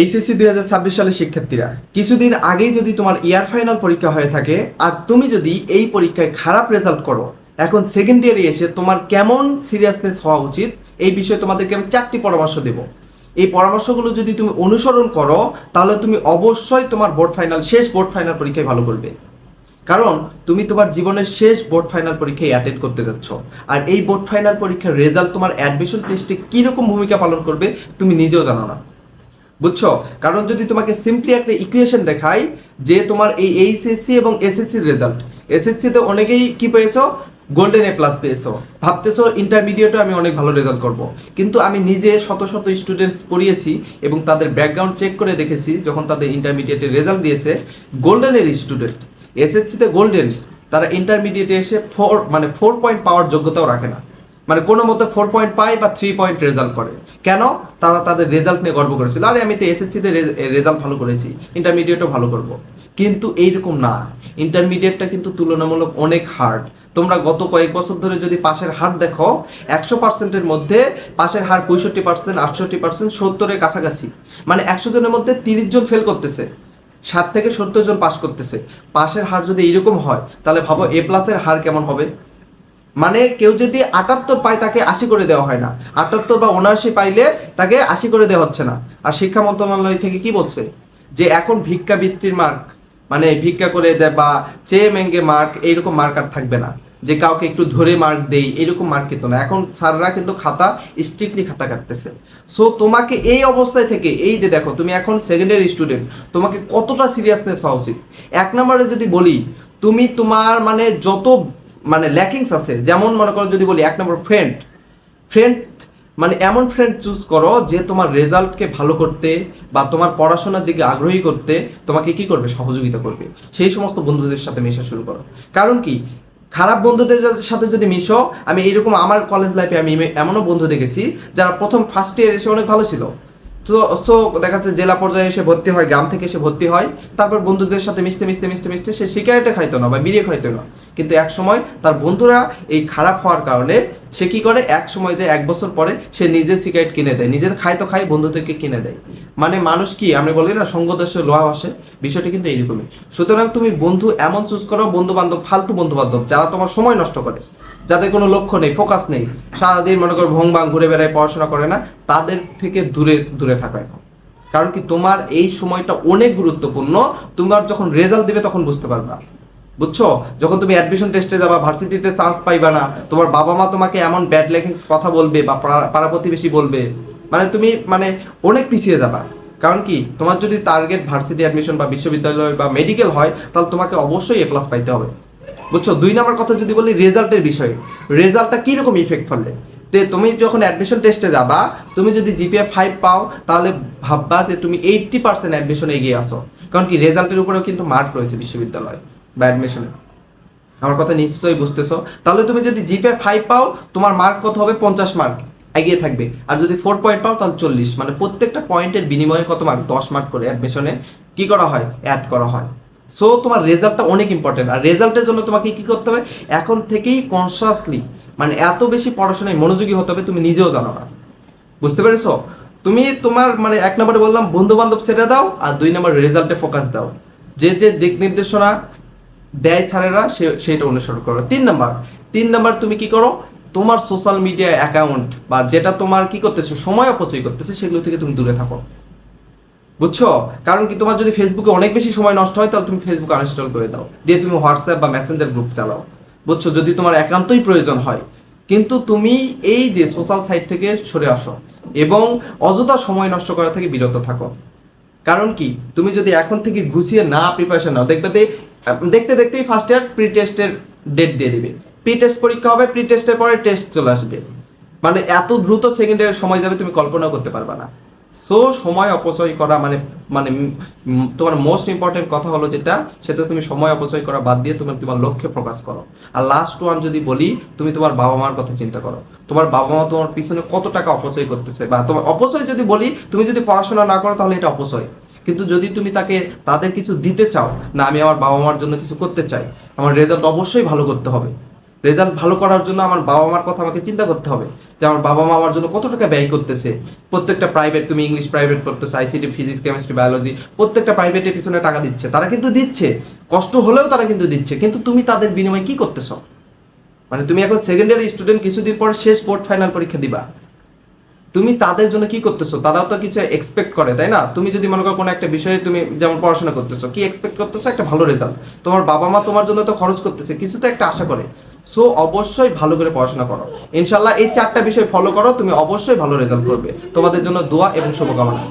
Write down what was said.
HSC দুই হাজার ছাব্বিশ সালের শিক্ষার্থীরা, কিছুদিন আগেই যদি তোমার ইয়ার ফাইনাল পরীক্ষা হয়ে থাকে আর তুমি যদি এই পরীক্ষায় খারাপ রেজাল্ট করো, এখন সেকেন্ড ইয়ারে এসে তোমার কেমন সিরিয়াসনেস হওয়া উচিত, এই বিষয়ে তোমাদেরকে আমি চারটি পরামর্শ দেব। এই পরামর্শগুলো যদি তুমি অনুসরণ করো, তাহলে তুমি অবশ্যই তোমার বোর্ড ফাইনাল শেষ বোর্ড ফাইনাল পরীক্ষায় ভালো করবে। কারণ তুমি তোমার জীবনের শেষ বোর্ড ফাইনাল পরীক্ষায় অ্যাটেন্ড করতে যাচ্ছ। আর এই বোর্ড ফাইনাল পরীক্ষার রেজাল্ট তোমার অ্যাডমিশন টেস্টে কীরকম ভূমিকা পালন করবে, তুমি নিজেও জানো না। বুঝছ? কারণ যদি তোমাকে সিম্পলি একটা ইকুয়েশন দেখাই যে তোমার এই এইচএসসি এবং এসএসসির রেজাল্ট এসএসসিতে অনেকেই কি পেয়েছ? গোল্ডেন এ প্লাস পেয়েছ। ভাবতেছো ইন্টারমিডিয়েটে আমি অনেক ভালো রেজাল্ট করব। কিন্তু আমি নিজে শত শত স্টুডেন্টস পড়িয়েছি এবং তাদের ব্যাকগ্রাউন্ড চেক করে দেখেছি যখন তাদের ইন্টারমিডিয়েটে রেজাল্ট দিয়েছে গোল্ডেনের স্টুডেন্ট এসএসসিতে গোল্ডেন তারা ইন্টারমিডিয়েটে এসে ফোর মানে ফোর পয়েন্ট পাওয়ার যোগ্যতাও রাখে না। মানে কোনো মতো ফোর পয়েন্ট পায় বা থ্রি পয়েন্ট রেজাল্ট করে। কেন? তারা তাদের রেজাল্ট নিয়ে গর্ব করেছিল। আরে আমি তো এসএসসিতে রেজাল্ট ভালো করেছি ইন্টারমিডিয়েটও ভালো করব। কিন্তু এইরকম না। ইন্টারমিডিয়েটটা কিন্তু তুলনামূলক অনেক হার্ড তোমরা গত কয়েক বছর ধরে যদি পাশের হার দেখো, একশো পার্সেন্টের মধ্যে পাশের হার পঁয়ষট্টি পার্সেন্ট আটষট্টি পার্সেন্ট সত্তরের কাছাকাছি। মানে একশো জনের মধ্যে তিরিশ জন ফেল করতেছে। ষাট থেকে সত্তর জন পাস করতেছে। পাশের হার যদি এইরকম হয়, তাহলে ভাবো এ প্লাসের হার কেমন হবে? মানে কেউ যদি আটাত্তর পায় তাকে আশি করে দেওয়া হয় না। আটাত্তর বা উনআশি পাইলে তাকে আশি করে দেওয়া হচ্ছে না। আর শিক্ষা মন্ত্রণালয় থেকে কি বলছে? যে এখন ভিক্ষা বৃত্তির মার্ক মানে ভিক্ষা করে দেয় বা চেয়ে মেঙ্গে মার্ক এইরকম মার্ক আর থাকবে না। যে কাউকে একটু ধরে মার্ক দেই এরকম মার্ক কিন্তু না। এখন স্যাররা কিন্তু খাতা স্ট্রিক্টলি খাতা কাটতেছে। সো তোমাকে এই অবস্থায় থেকে, এই যে দেখো, তুমি এখন সেকেন্ডারি স্টুডেন্ট তোমাকে কতটা সিরিয়াসনেস হওয়া উচিত? এক নম্বরে যদি বলি, তুমি তোমার মানে যত মানে ল্যাকিংস আছে। যেমন মনে করো যদি বলি এক নম্বর ফ্রেন্ড ফ্রেন্ড মানে এমন ফ্রেন্ড চুজ করো যে তোমার রেজাল্টকে ভালো করতে বা তোমার পড়াশোনার দিকে আগ্রহী করতে তোমাকে কি করবে? সহযোগিতা করবে। সেই সমস্ত বন্ধুদের সাথে মেশা শুরু করো। কারণ কি? খারাপ বন্ধুদের সাথে যদি মিশো, আমি এইরকম আমার কলেজ লাইফে আমি এমনও বন্ধু দেখেছি যারা প্রথম ফার্স্ট ইয়ার এসে অনেক ভালো ছিল। তো সো দেখা যাচ্ছে জেলা পর্যায়ে এসে ভর্তি হয়, গ্রাম থেকে এসে ভর্তি হয়। তারপর বন্ধুদের সাথে মিশতে মিশতে মিশতে মিশতে সে সিগারেটে খাইতো না বা বিড়িয়ে খাইতো না। কিন্তু এক সময় তার বন্ধুরা এই খারাপ হওয়ার কারণে সে কি করে? এক সময় যে এক বছর পরে সে নিজে সিগারেট কিনে দেয়। নিজের খায় তো খায় বন্ধুদেরকে কিনে দেয়। মানে মানুষ কি? আমরা বলি না সঙ্গ দেশে লোহা আসে বিষয়টি কিন্তু এইরকমই। সুতরাং তুমি বন্ধু এমন চুজ করো বন্ধু বান্ধব ফালতু বন্ধু বান্ধব যারা তোমার সময় নষ্ট করে। যাদের কোনো লক্ষ্য নেই ফোকাস নেই। সারাদিন মনে করো ভং ভাং ঘুরে বেড়ায়, পড়াশোনা করে না, তাদের থেকে দূরে দূরে থাকা এখন। কারণ কি? তোমার এই সময়টা অনেক গুরুত্বপূর্ণ। তোমার যখন রেজাল্ট দিবে তখন বুঝতে পারবা। বুঝছ? যখন তুমি অ্যাডমিশন টেস্টে যাবা ভার্সিটিতে চান্স পাইবা না, তোমার বাবা মা তোমাকে এমন ব্যাড লেখিংস কথা বলবে বা পাড়া- প্রতিবেশী বলবে মানে তুমি মানে অনেক পিছিয়ে যাবা। কারণ কি? তোমার যদি টার্গেট ভার্সিটি অ্যাডমিশন বা বিশ্ববিদ্যালয় বা মেডিকেল হয়, তাহলে তোমাকে অবশ্যই এ প্লাস পাইতে হবে। বুঝছ? দুই নম্বর কথা যদি বলি রেজাল্টের বিষয়ে। রেজাল্টটা কীরকম ইফেক্ট ফেললে তে তুমি যখন অ্যাডমিশন টেস্টে যাবা, তুমি যদি জিপিএ ফাইভ পাও, তাহলে ভাববা যে তুমি এইট্টি পার্সেন্ট অ্যাডমিশনে এগিয়ে আসো কারণ কি? রেজাল্টের উপরেও কিন্তু মার্ক রয়েছে বিশ্ববিদ্যালয়। বা অ্যাডমিশনে আমার কথা নিশ্চয়ই বুঝতেছো। তাহলে তুমি যদি জিপে ফাইভ পাও, তোমার মার্ক কত হবে? পঞ্চাশ মার্ক এগিয়ে থাকবে। আর যদি ফোর পয়েন্ট পাও, তাহলে চল্লিশ। মানে প্রত্যেকটা পয়েন্টের বিনিময়ে কত মার্ক দশ মার্ক করে অ্যাডমিশনে কি করা হয়? অ্যাড করা হয়। সো তোমার রেজাল্টটা অনেক ইম্পর্টেন্ট আর রেজাল্টের জন্য তোমাকে কি করতে হবে? এখন থেকেই কনসাসলি মানে এত বেশি পড়াশোনায় মনোযোগী হতে হবে, তুমি নিজেও জানো না। বুঝতে পেরেছ? তুমি তোমার মানে এক নম্বরে বললাম বন্ধু বান্ধব সেটা দাও, আর দুই নম্বর রেজাল্টে ফোকাস দাও। যে যে দিক নির্দেশনা দেয় স্যারেরা, সে সেটা অনুসরণ করো। তিন নাম্বার তিন নাম্বার তুমি কি করো? তোমার সোশ্যাল মিডিয়া অ্যাকাউন্ট বা যেটা তোমার কি করতেছে, সময় অপচয় করতেছে, সেগুলো থেকে তুমি দূরে থাকো। বুঝছ? কারণ কি, তোমার যদি ফেসবুকে অনেক বেশি সময় নষ্ট হয়, তাহলে তুমি ফেসবুক আনইনস্টল করে দাও। দিয়ে তুমি হোয়াটসঅ্যাপ বা মেসেঞ্জার গ্রুপ চালাও। বুঝছ? যদি তোমার একান্তই প্রয়োজন হয়। কিন্তু তুমি এই যে সোশ্যাল সাইট থেকে সরে আসো এবং অযথা সময় নষ্ট করা থেকে বিরত থাকো। কারণ কি? তুমি যদি এখন থেকে ঘুষিয়ে না প্রিপারেশন নাও, দেখবে দেখতে দেখতেই ফার্স্ট ইয়ার প্রি টেস্টের ডেট দিয়ে দিবে। প্রি টেস্ট পরীক্ষা হবে প্রি টেস্টের পরে টেস্ট চলে আসবে। মানে এত দ্রুত সেকেন্ড ইয়ারের সময় যাবে তুমি কল্পনাও করতে পারবা না। সো সময় অপচয় করা মানে মানে তোমার মোস্ট ইম্পর্টেন্ট কথা হলো যেটা, সেটা তুমি সময় অপচয় করা বাদ দিয়ে তুমি তোমার লক্ষ্যে ফোকাস করো। আর লাস্ট ওয়ান যদি বলি, তুমি তোমার বাবা মার কথা চিন্তা করো। তোমার বাবা মা তোমার পিছনে কত টাকা অপচয় করতেছে বা তোমার অপচয় যদি বলি, তুমি যদি পড়াশোনা না করো তাহলে এটা অপচয়। কিন্তু যদি তুমি তাকে, তাদের কিছু দিতে চাও, না আমি আমার বাবা মার জন্য কিছু করতে চাই, আমার রেজাল্ট অবশ্যই ভালো করতে হবে। রেজাল্ট ভালো করার জন্য আমার বাবা মার কথা আমাকে চিন্তা করতে হবে যে আমার বাবা মা আমার জন্য কত টাকা ব্যয় করতেছে। প্রত্যেকটা প্রাইভেট তুমি ইংলিশ প্রাইভেট করতেছো আইসিটি ফিজিক্স কেমিস্ট্রি বায়োলজি প্রত্যেকটা প্রাইভেটের পিছনে টাকা দিচ্ছে। তারা কিন্তু দিচ্ছে। কষ্ট হলেও তারা কিন্তু দিচ্ছে। কিন্তু তুমি তাদের বিনিময়ে কি করতেছো? মানে তুমি এখন সেকেন্ড ইয়ার স্টুডেন্ট কিছুদিন পর শেষ বোর্ড ফাইনাল পরীক্ষা দিবা। তুমি তাদের জন্য কি করতেছো? তারাও তো কিছু এক্সপেক্ট করে, তাই না? তুমি যদি মনে করো কোনো একটা বিষয়ে তুমি যেমন পড়াশোনা করতেছো, কি এক্সপেক্ট করতেছো? একটা ভালো রেজাল্ট তোমার বাবা মা তোমার জন্য তো খরচ করতেছে, কিছু তো একটা আশা করে। সো অবশ্যই ভালো করে পড়াশোনা করো। ইনশাল্লাহ এই চারটা বিষয় ফলো করো, তুমি অবশ্যই ভালো রেজাল্ট করবে। তোমাদের জন্য দোয়া এবং শুভকামনা।